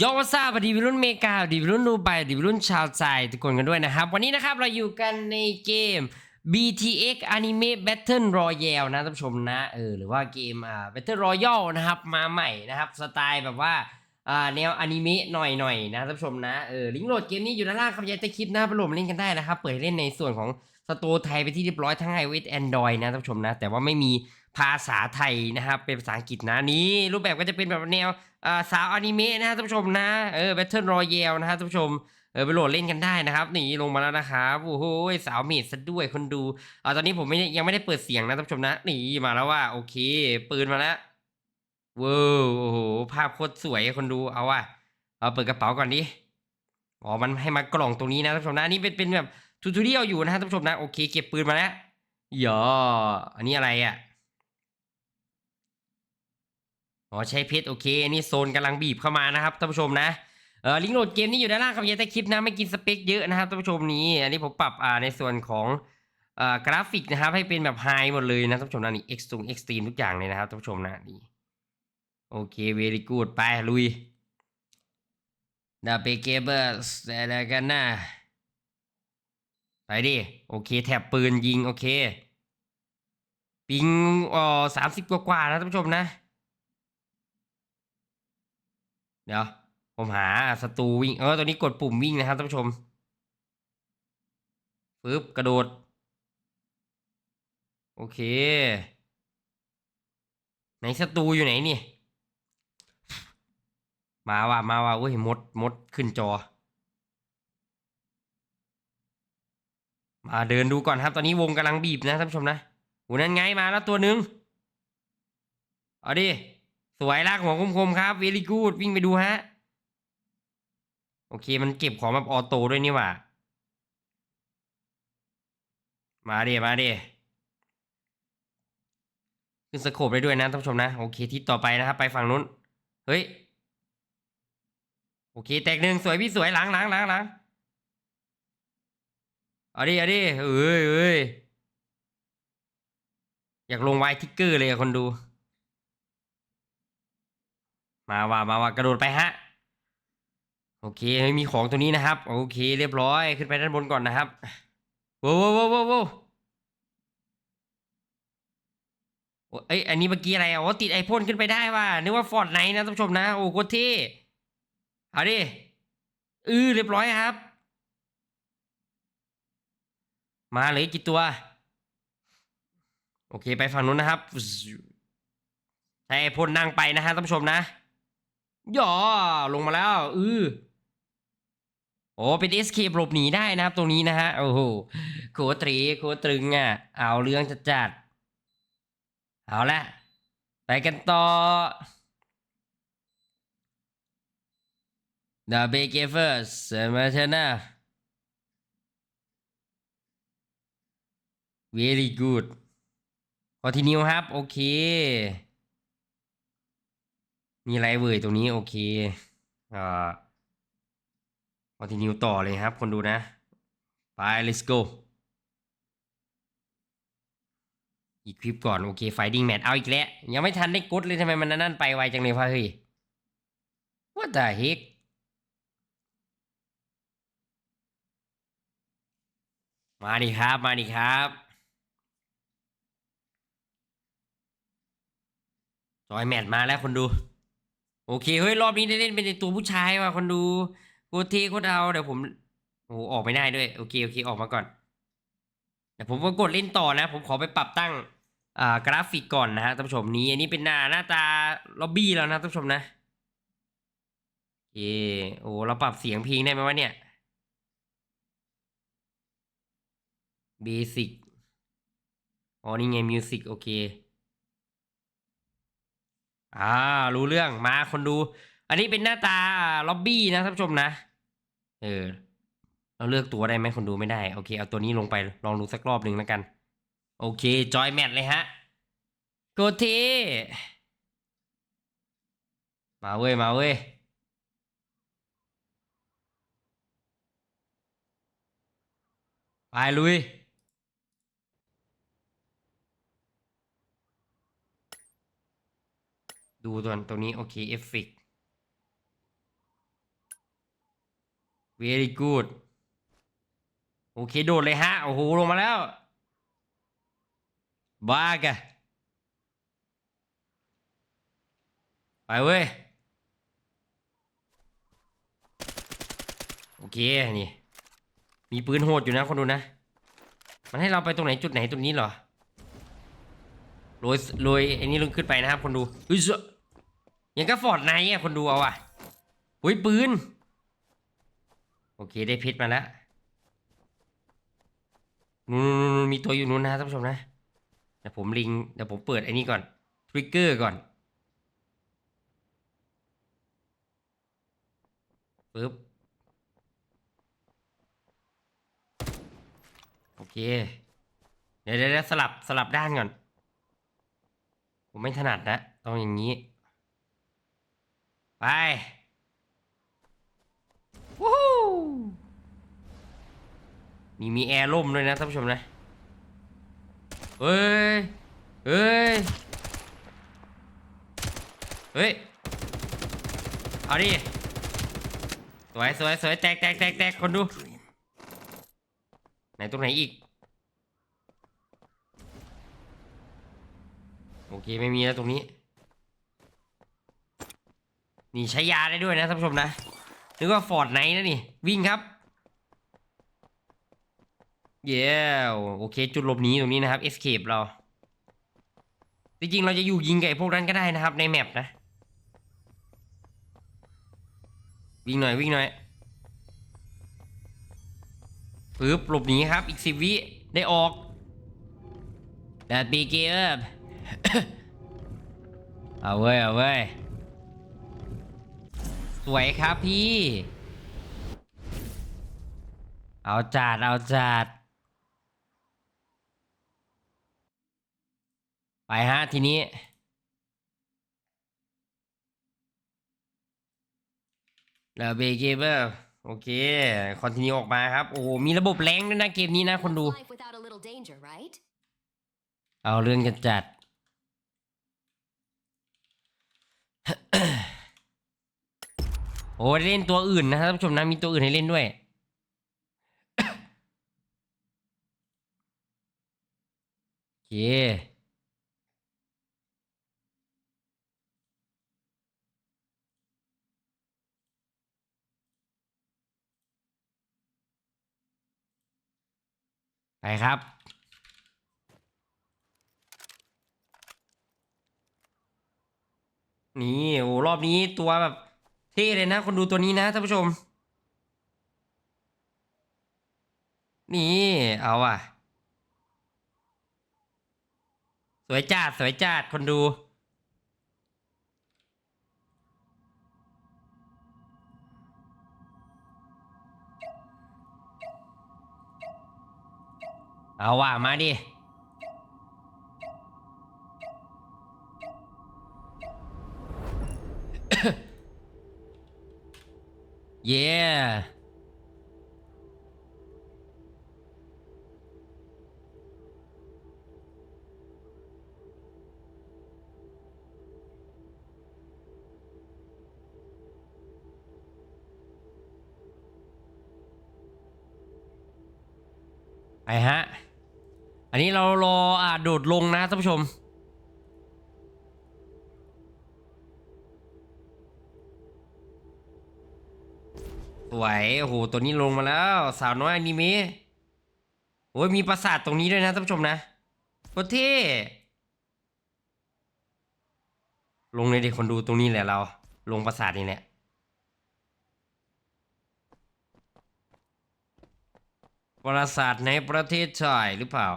โยวัสาบดีวิรุ่นเมกาดีวิรุ่นดูไบดีวิรุ่นชาวใจทุกคนกันด้วยนะครับ วันนี้นะครับเราอยู่กันในเกม BTX Anime Battle Royale นะท่านผู้ชมนะเออหรือว่าเกมอ่า Battle Royale นะครับมาใหม่นะครับสไตล์แบบว่าอ่าแนวอนิเมะหน่อยๆนะท่านผู้ชมนะเออลิงก์โหลดเกมนี้อยู่ด้านล่างครับยากจะคลิปนะไปโหลดมาเล่นกันได้นะครับ เปิดเล่นในส่วนของสตร์ไทยไปที่เรียบร้อยทั้ง iOS Android นะท่านผู้ชมนะ แต่ว่าไม่มี ภาษาไทยนะครับเป็นภาษาอังกฤษนะนี้รูปแบบก็จะเป็นแบบแนวสาวอนิเมะนะท่านผู้ชมนะเออ Battle Royale นะฮะท่านผู้ชมเออไปโหลดเล่นกันได้นะครับนี่ลงมาแล้วนะครับโอ้โหสาวเมดซะด้วยคนดูอ่าตอนนี้ผมไม่ยังไม่ได้เปิดเสียงนะท่านผู้ชมนะนี่มาแล้วว่าโอเค ปืนมาแล้วว้าวโอ้โหภาพโคตรสวยคนดูเอาว่ะเอาเปิดกระเป๋าก่อนดิอ๋อมันให้มากล่องตรงนี้นะท่านผู้ชมนะนี่เป็นเป็นแบบทูทูเรียลอยู่นะท่านผู้ชมนะโอเค เก็บปืนมาแล้วหยออันนี้อะไรอะ อ๋อใช้เพชรโอเคอันนี้โซนกำลังบีบเข้ามานะครับท่านผู้ชมนะเออลิงก์โหลดเกมนี้อยู่ด้านล่างครับอย่าแต่คลิปนะไม่กินสเปคเยอะนะครับท่านผู้ชมนี้ อันนี้ผมปรับอ่าในส่วนของอ่ากราฟิกนะครับ ให้เป็นแบบไฮหมดเลยนะท่านผู้ชมนะนี่เอ็กซ์ตรงเอ็กซ์ตรีมทุกอย่างเลยนะครับท่านผู้ชมนะนี่โอเคเวลี่กูดไปลุยดาเปเกเบอร์สอะไรกันนะไปดิโอเคแถบปืนยิงโอเค ปิงอ๋อสามสิบกว่าๆนะท่านผู้ชมนะ เดี๋ยว ผมหาศัตรูวิ่ง เออตัวนี้กดปุ่มวิ่งนะครับท่านผู้ชมปึ๊บกระโดด โอเค ไหนศัตรูอยู่ไหนนี่ มาว่ะมาว่ะเว้ยมดมดขึ้นจอ มาเดินดูก่อนครับ ตอนนี้วงกำลังบีบนะท่านผู้ชมนะโหนั่นไงมาแล้วตัวหนึ่งเอาดิ สวยลากหัวคมๆครับเวลี่กูดวิ่งไปดูฮะ โอเคมันเก็บของแบบออโต้ด้วยนี่หว่า มาเดีมาเดีขึ้นสโคปได้ด้วยนะท่านผู้ชมนะ โอเคทิศต่อไปนะครับ ไปฝั่งนู้น เฮ้ย โอเค แตกหนึ่งสวยพี่สวยหลังหลังหลังหลังเอาดิเอาดิเอ้ยเอ้ยอยากลงไวทิกเกอร์เลยอะคนดู มาว่ามาว่ากระโดดไปฮะ โอเคไม่มีของตัวนี้นะครับ โอเค เรียบร้อยขึ้นไปด้านบนก่อนนะครับว้าวว้าวว้าวว้าวโอ้เอ้ยอันนี้เมื่อกี้อะไรอะโอ้ติดไอพ่นขึ้นไปได้ว่ะนึกว่าฟอร์ดไนนะท่านผู้ชมนะ โอ้โคตรเท่เอาดิเออเรียบร้อยครับ มาเลยกี่ตัว โอเคไปฝั่งนู้นนะครับใช้ไอพ่นนั่งไปนะฮะท่านผู้ชมนะ ย่อลงมาแล้ว อือโอ้เป็น escape หลบหนีได้นะครับ ตรงนี้นะฮะ โอ้โหโคตรีโคตรึงอะ เอาเรื่องจัดจัดๆเอาละไปกันต่อ The Big First มาเถอะนะ very good continue ครับ โอเค มีไรเว่ยตรงนี้โอเคอ่าคอนติเนียต่อเลยครับ คนดูนะ ไป let's go อีกคลิปก่อน โอเค fighting match เอาอีกแล้ว ยังไม่ทันได้กดเลยทำไมมันนั่นไปไวจังเลยวะเฮ้ย what the heck มาดิครับ มาดิครับจอยแมทมาแล้วคนดู โอเคเฮ้ยรอบนี้ได้เล่นเป็นตัวผู้ชายว่ะคนดูโคตรเทโคตรเอาเดี๋ยวผมโอ้ออกไม่ได้ด้วยโอเคโอเคออกมาก่อนเดี๋ยวผมก็กดเล่นต่อนะ ผมขอไปปรับตั้งอ่ากราฟิกก่อนนะฮะท่านผู้ชมนี้อันนี้เป็นหน้าหน้าตาล็อบบี้แล้วนะท่านผู้ชมนะโอเคโอ้เราปรับเสียงเพลงได้ไหมวะเนี่ยเบสิกอ๋อนี่ไงมิวสิกโอเค อ่ารู้เรื่องมาคนดู อันนี้เป็นหน้าตาล็อบบี้นะท่านผู้ชมนะ เออ เราเลือกตัวได้ไหมคนดูไม่ได้ โอเค เอาตัวนี้ลงไปลองดูสักรอบหนึ่งแล้วกัน โอเค จอยแมทเลยฮะ โกเทมาเว้ย มาเว้ยไปลุย ดูตัวตัวนี้ โอเคเอฟเฟก very good โอเค โดดเลยฮะ โอ้โห ลงมาแล้ว บ้ากะไปเว้ย โอเค นี่ มีปืนโหดอยู่นะคนดูนะ มันให้เราไปตรงไหนจุดไหนตรงนี้เหรอโรยโรยไอ้นี่ลงขึ้นไปนะครับคนดูเฮ้ยเจ้า ยังก็ฟอร์ดไนท์อะคนดูเอาอะอุ้ยปืน โอเคได้เพชรมาแล้วนู่นๆๆมีตัวอยู่นู้นนะท่านผู้ชมนะเดี๋ยวผมลิงเดี๋ยวผมเปิดไอ้นี่ก่อนทริกเกอร์ก่อนปึ๊บโอเค เดี๋ยวเดี๋ยวเดี๋ยวสลับสลับด้านก่อน ผมไม่ถนัดนะต้องอย่างนี้ ไปวู้ฮู้นี่มีแอร์ล่มด้วยนะท่านผู้ชมนะ เฮ้ย เฮ้ย เฮ้ย เอาดิ สวยสวยสวยแตกแตกแตกแตกคนดู ไหนตรงไหนอีก โอเค ไม่มีแล้วตรงนี้ นี่ใช้ยาได้ด้วยนะท่านผู้ชมนะนึกว่าฟอร์ดไนท์นะนี่ วิ่งครับ เย้โอเค จุดหลบหนีตรงนี้นะครับ escape เรา จริงๆ เราจะอยู่ยิงกับไอ้พวกนั้นก็ได้นะครับในแมปนะ วิ่งหน่อยวิ่งหน่อยปึ๊บหลบหนีครับ อีกสิบวิ ได้ออก That big up เอาเว้ย เอาเว้ย สวยครับพี่ เอาจัด เอาจัด ไปฮะทีนี้ แล้วเบเกเบอร์โอเค คอนติเนียออกมาครับ โอ้โห มีระบบแรงด้วยนะเกมนี้นะคนดู Life without a little danger, right? เอาเรื่องกันจัด โอ้เล่นตัวอื่นนะครับท่านผู้ชมนะมีตัวอื่นให้เล่นด้วย โอเคไปครับนี่โอ้รอบนี้ตัวแบบ เท่เลยนะ คนดูตัวนี้นะท่านผู้ชม นี่ เอาอะ สวยจัดสวยจัดคนดู เอาว่ะ มาดิ เย้ไปฮะ อันนี้เรารออ่าโดดลงนะท่านผู้ชม วย โอ้โห ตัวนี้ลงมาแล้ว สาวน้อยอนิเมะ โอ้ยมีปราสาทตรงนี้ด้วยนะท่านผู้ชมนะโคตรเท่ลงเลยดิคนดูตรงนี้แหละเรา ลงปราสาทนี่แหละ ปราสาทในประเทศไทยหรือเปล่า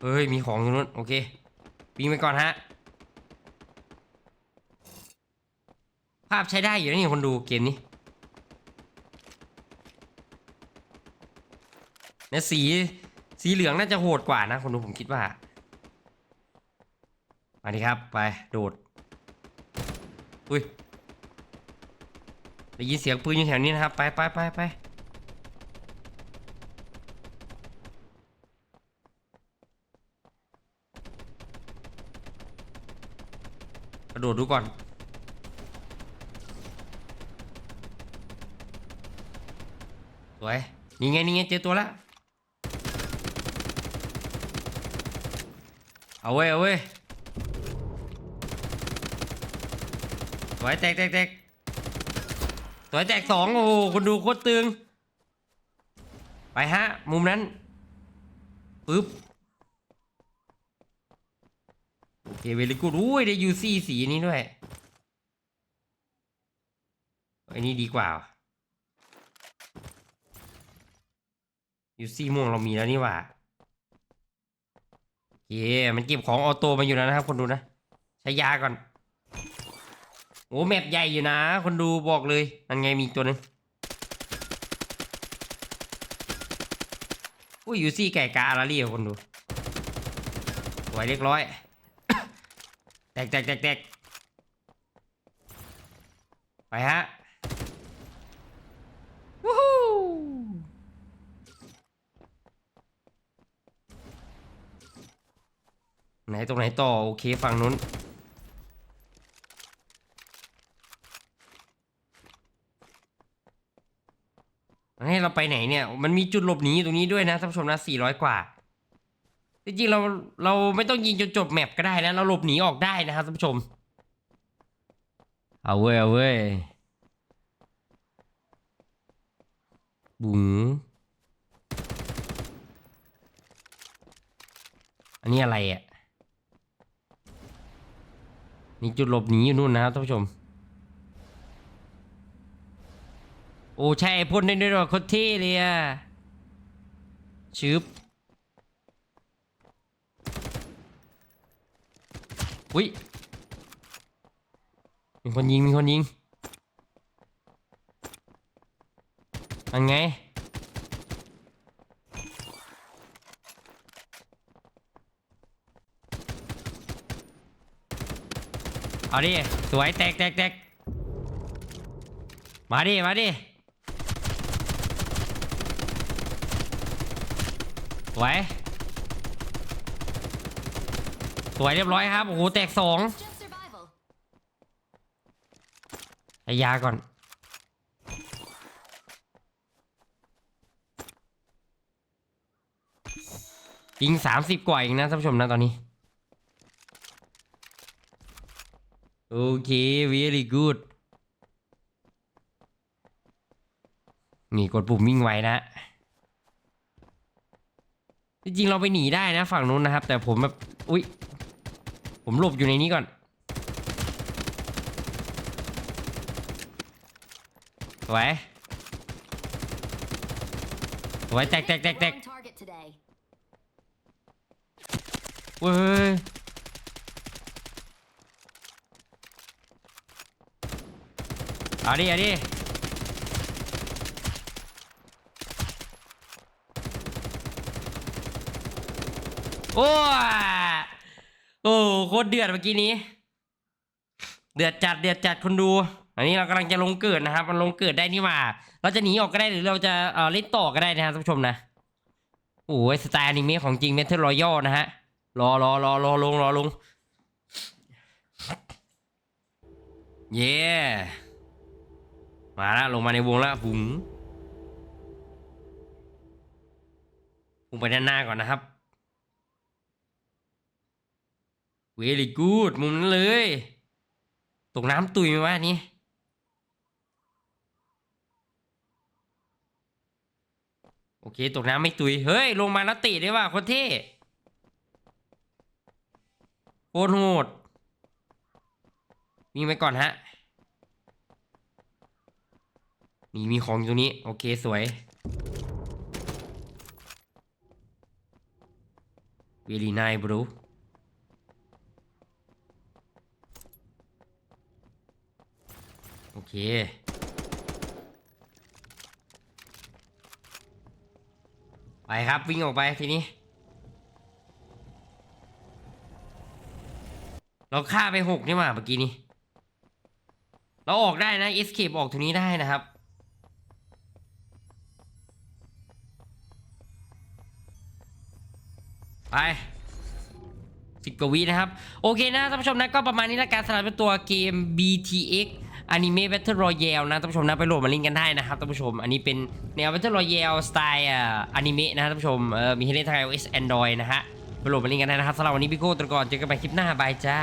เฮ้ย มีของอยู่นู้น โอเค วิ่งไปก่อนฮะ ภาพใช้ได้อยู่นะนี่คนดูเกมนี้เนี่ยสีสีเหลืองน่าจะโหดกว่านะคนดูผมคิดว่ามาดิครับไปโดดอุ้ยได้ยินเสียงปืนอยู่แถวนี้นะครับ ไปไปไปไป ระโดดดูก่อน สวย นี่ไง นี่ไง เจอตัวละ เอาเว้ย เอาเว้ย สวย แตกแตกแตกสวยแตกสองโอ้โหคนดูโคตรตึง ไปฮะ มุมนั้นปึ๊บ โอ เคเวลิกูดอุ้ยได้ยูซี่สีนี้ด้วยอ้นี่ดีกว่ายูซี่ม่วงเรามีแล้วนี่หว่าโอเคมันเก็บของออโต้มาอยู่แล้วนะครับ คนดูนะ ใช้ยาก่อนโอ้แมปใหญ่อยู่นะ คนดูบอกเลยนั่นไงมีตัวหนึงอุ้ยยูซี่ไก่กาอาราลี่อคนดูสวยเรียบร้อย แตกแตกแตกแตกไปฮะวู้ฮู้ไหนตรงไหนต่อ โอเคฝั่งนู้นให้เราไปไหนเนี่ย มันมีจุดหลบหนีตรงนี้ด้วยนะท่านผู้ชมนะ400 กว่า จริงๆเราเราไม่ต้องยิงจนจบแมปก็ได้นะ เราหลบหนีออกได้นะครับท่านผู้ชม เอาเว้ยเอาเว้ยบุ๋งอันนี้อะไรอะ นี่จุดหลบหนีอยู่นู่นนะครับท่านผู้ชม โอ้ใช่พ่นได้ด้วยหรอคตรเท่เลยอะชึบ อุ้ยมีคนยิงมีคนยิงอันไงเอาดิสวยแตกแตกแตกมาดิมาดิสวย สวยเรียบร้อยครับ โอ้โห แตกสองยาก่อน ยิงสามสิบกว่าเองนะท่านผู้ชมนะตอนนี้ โอเค very good นี่กดปุ่มวิ่งไวนะจริงๆเราไปหนีได้นะฝั่งนู้นนะครับ แต่ผมแบบ อุ๊ย ผมหลบอยู่ในนี้ก่อน สวย สวยแตกแตกแตกแตก We're on target today. เว้ยเอาดิเอาดิโอ้ย โอ้โคตรเดือดเมื่อกี้นี้ เดือดจัดเดือดจัดคนดู อันนี้เรากำลังจะลงเกิดนะครับ มันลงเกิดได้นี่หว่า เราจะหนีออกก็ได้หรือเราจะเอ่อเล่นต่อก็ได้นะครับท่านผู้ชมนะโอ้ยสไตล์อนิเมะของจริงเมทัลรอยัลนะฮะรอรอรอรอลงรอลงเย้มาแล้วลงมาในวงแล้วบุ๋งบุ๋งไปด้านหน้าก่อนนะครับ เวลี่กูดมุมนั้นเลย ตกน้ำตุยไหมวะนนี้โอเค ตกน้ำไม่ตุย เฮ้ย ลงมาแล้วติได้ว่ะคนเท่โคตรโหดวิ่งไปก่อนฮะมีมีของอยู่ตรงนี้ โอเคสวย very nice bro โอเค ไปครับวิ่งออกไปทีนี้ เราฆ่าไปหกนี่หว่าเมื่อกี้นี้ เราออกได้นะ escape ออกตรงนี้ได้นะครับไปสิบกว่าวินะครับ โอเคนะท่านผู้ชมนะก็ประมาณนี้ละกันสำหรับตัวเกม BTX อนิเมะ Battle Royale นะท่านผู้ชมนะไปโหลดมาเล่นกันได้นะครับท่านผู้ชม อันนี้เป็นแนว Battle Royale สไตล์อ่าอนิเมะนะท่านผู้ชมเออมีให้เล่นทาง iOS Android นะฮะไปโหลดมาเล่นกันได้นะครับสำหรับวันนี้พี่โก้ตะกอนเจอกันใหม่คลิปหน้าบายจ้า